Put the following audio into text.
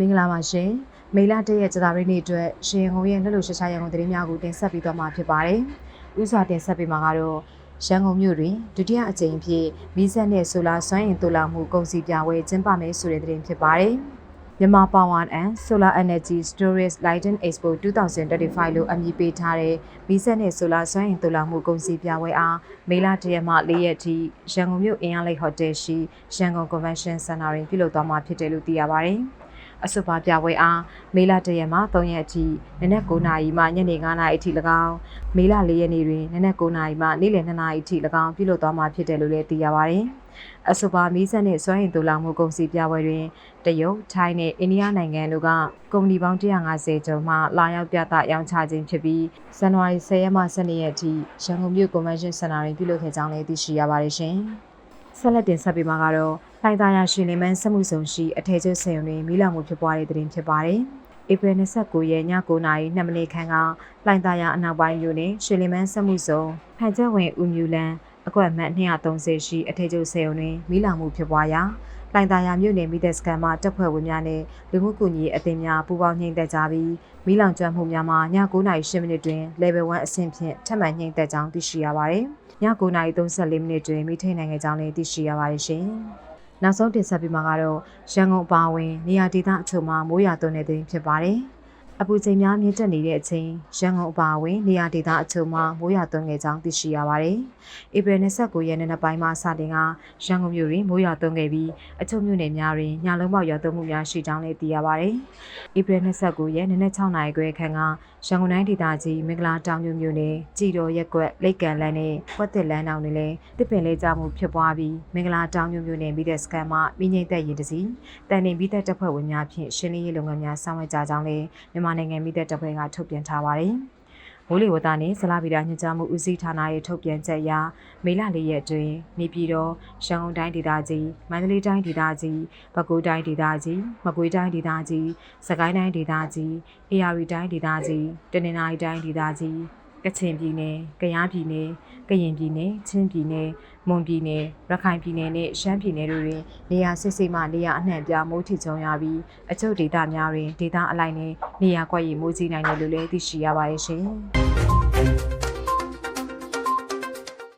မင်္ဂလာပါရှင်မေလ၁ရက်ကြာသပတေးနေ့အတွက်ရှင်ရန်ကုန်ရဲ့လှုပ်လှုပ်ရှားရှားရန်ကုန်သတင်းများကိုတင်ဆက်ပေးသွားမှာဖြစ်ပါတယ်။ဥစွာတင်ဆက်ပေးမှာကတော့ရန်ကုန်မြို့တွင်ဒုတိယအကြိမ်ဖြစ်မီးစက်နဲ့ဆိုလာစွမ်းအင်တူလာမှုကုန်စည်ပြပွဲကျင်းပမယ်ဆိုတဲ့သတင်းဖြစ်ပါတယ်။မြန်မာ Power and Solar Energy Storage Lighting Expo 2025လို့အမည်ပေးထားတဲ့မီးစက်နဲ့ဆိုလာစွမ်းအင်တူလာမှုကုန်စည်ပြပွဲအားမေလ၁ရက်မှ၄ရက်ထိရန်ကုန်မြို့အင်အားလိတ်ဟိုတယ်ရှိရန်ကုန် Convention Center တွင်ပြုလုပ်သွားမှာဖြစ်တယ်လို့သိရပါတယ်။ အဆိုပါပြပွဲအားမေလ၁ရက်မှ3ရက်အထိနနက်9:00နာရီမှညနေ9:00နာရီအထိ၎င်းမေလ4ရက်နေ့တွင်နနက်9:00နာရီမှနေ့လယ်2:00နာရီအထိ၎င်းပြုလုပ်သွားမှာဖြစ်တယ်လို့လည်းသိရပါတယ်။အဆိုပါမီးစက်နှင့်စွမ်းအင်တူလောင်မှုကုန်စည်ပြပွဲတွင်တရုတ်၊ထိုင်းနှင့်အိန္ဒိယနိုင်ငံတို့ကကုမ္ပဏီပေါင်း150ကျော်မှလာရောက်ပြသရောင်းချခြင်းဖြစ်ပြီးဇန်နဝါရီ10ရက်မှ12ရက်အထိရန်ကုန်မြို့ Convention Center တွင်ပြုလုပ်ခဲ့ကြောင်းလည်းသိရှိရပါတယ်ရှင်။ဆက်လက်တင်ဆက်ပေးမှာကတော့ လှိုင်သာယာရှင်လင်းမန်းစမှုဆောင်ရှိအထည်ချုပ်ဆင်ရုံတွင်မီးလောင်မှုဖြစ်ပွားတဲ့တဲ့တင်ဖြစ်ပါတယ်။ဧပြီ29ရက်ည9:00နာရီ2မိနစ်ခန့်ကလှိုင်သာယာအနောက်ပိုင်းမြို့နယ်ရှင်လင်းမန်းစမှုဆောင်ဖန်ချက်ဝင်ဦးမြူလန်းအကွက်မှတ်230ရှိအထည်ချုပ်ဆင်ရုံတွင်မီးလောင်မှုဖြစ်ပွားရာလှိုင်သာယာမြို့နယ်မိသက်စကန်မှတပ်ဖွဲ့ဝင်များနဲ့လူမှုကူညီရေးအသင်းများပူးပေါင်းညှိနှိုင်းကြပြီးမီးလောင်ကျွမ်းမှုများမှာည9:10မိနစ်တွင် level 1အဆင့်ဖြင့်ထပ်မံညှိနှိုင်းကြောင်းသိရှိရပါတယ်။ည9:34မိနစ်တွင်မိထိန်နိုင်ငံကြောင်းလည်းသိရှိရပါတယ်ရှင်။ နောက်ဆုံးတင်ဆက်ပေးမှာကတော့ရန်ကုန်အပါအဝင်နေရာဒေသအချို့မှာမိုးရွာသွန်းတဲ့တွင်ဖြစ်ပါတယ်။ အပူချိန်များမြင့်တက်နေတဲ့အချိန်ရန်ကုန်အပါအဝင်နေရာဒေသအချို့မှာမိုးရွာသွန်းခဲ့ကြောင်းသိရှိရပါတယ်။ဧပြီ29ရက်နေ့နေ့ပိုင်းမှာစတင်ကရန်ကုန်မြို့တွင်မိုးရွာသွန်းခဲ့ပြီးအချို့မြို့နယ်များတွင်ညလုံးပေါက်ရွာသွန်းမှုများရှိကြောင်းလည်းသိရပါတယ်။ဧပြီ29ရက်နေ့နေ့6နာရီခွဲခန့်ကရန်ကုန်တိုင်းဒေသကြီးမင်္ဂလာတောင်မြို့မြို့နယ်ကြည်တော်ရက်ကွက်လိတ်ကန်လန်းနဲ့ဝက်တစ်လန်းတောင်တွေလည်းတစ်ပင်လေးကြမှုဖြစ်ပွားပြီးမင်္ဂလာတောင်မြို့မြို့နယ်မိတဲ့စကန်မှမိငိမ့်သက်ရင်တစီတန်နေပြီးတဲ့တပ်ဖွဲ့ဝင်များဖြင့်ရှင်းလင်းရေးလုပ်ငန်းများဆောင်ရွက်ကြကြောင်းလည်းမြန်မာနိုင်ငံမိတဲ့တပ်ဖွဲ့ကထုတ်ပြန်ထားပါတယ်။မိုးလေဝသနဲ့ဇလာဗီတာညွှန်ကြားမှုဦးစီးဌာနရဲ့ထုတ်ပြန်ချက်အရမေလ၄ရက်အတွင်းနေပြည်တော်ရန်ကုန်တိုင်းဒေသကြီးမန္တလေးတိုင်းဒေသကြီးပဲခူးတိုင်းဒေသကြီးမကွေးတိုင်းဒေသကြီးစကိုင်းတိုင်းဒေသကြီးအေရီတိုင်းဒေသကြီးတနင်္သာရီတိုင်းဒေသကြီး ကချင်ပြည်နယ်၊ကယားပြည်နယ်၊ကရင်ပြည်နယ်၊ချင်းပြည်နယ်၊မွန်ပြည်နယ်၊ရခိုင်ပြည်နယ်နဲ့ရှမ်းပြည်နယ်တို့တွင်နေရာစစ်စစ်မှနေရာအနှံ့ပြားမိုးထစ်ချုံရပြီးအချို့ဒေသများတွင်ဒေသအလိုက်နဲ့နေရာကွက်ရီမိုးကြီးနိုင်တယ်လို့လည်းသိရှိရပါတယ်ရှင်။